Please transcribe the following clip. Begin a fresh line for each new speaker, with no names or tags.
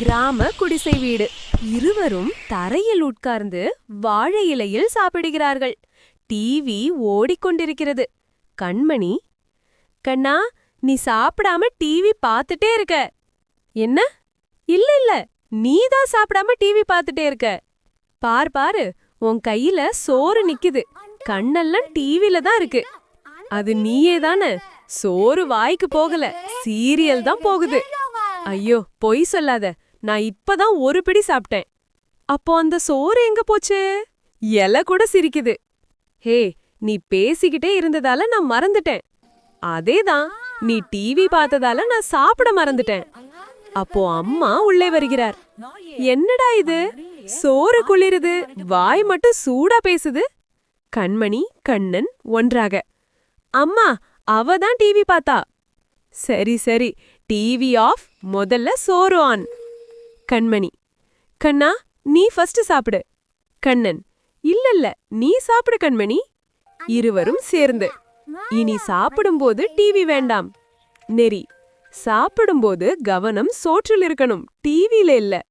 கிராம குடிசை வீடு. இருவரும் தரையில் உட்கார்ந்து வாழை இலையில் சாப்பிடுகிறார்கள். டிவி ஓடிக்கொண்டிருக்கிறது. கண்மணி கண்ணா நீ சாப்பிடாம டிவி பார்த்துட்டே இருக்க. என்ன? இல்ல இல்ல நீ தான் சாப்பிடாம டிவி பார்த்துட்டே இருக்க. பார் பாரு உன் கையில சோறு நிக்குது. கண்ணெல்லாம் டிவில தான் இருக்கு. அது நீயே தானே? சோறு வாய்க்கு போகல. சீரியல் தான் போகுது. ஐயோ பொய் சொல்லாத. நான் இப்பதான் ஒரு பிடி சாப்பிட்டேன். அப்போ அந்த சோறு எங்க போச்சு? இலை கூட சிரிக்குது. ஹே நீ பேசிக்கிட்டே இருந்ததால நான் மறந்துட்டேன். அதேதான் நீ டிவி பார்த்ததால நான் சாப்பிட மறந்துட்டேன். அப்போ அம்மா உள்ளே வருகிறார். என்னடா இது? சோறு குளிருது வாய் மட்டும் சூடா பேசுது. கண்மணி கண்ணன் ஒன்றாக. அம்மா அவ தான் டிவி பார்த்தா. சரி சரி டிவி ஆஃப் முதல்ல சோறு ஆன் கண்மணி. கண்ணா நீ ஃபர்ஸ்ட் சாப்பிடு. கண்ணன். இல்ல இல்ல நீ சாப்பிடு கண்மணி. இருவரும் சேர்ந்து. இனி சாப்பிடும்போது டிவி வேண்டாம். நெறி. சாப்பிடும்போது கவனம் சோற்றில் இருக்கணும். டிவில இல்ல.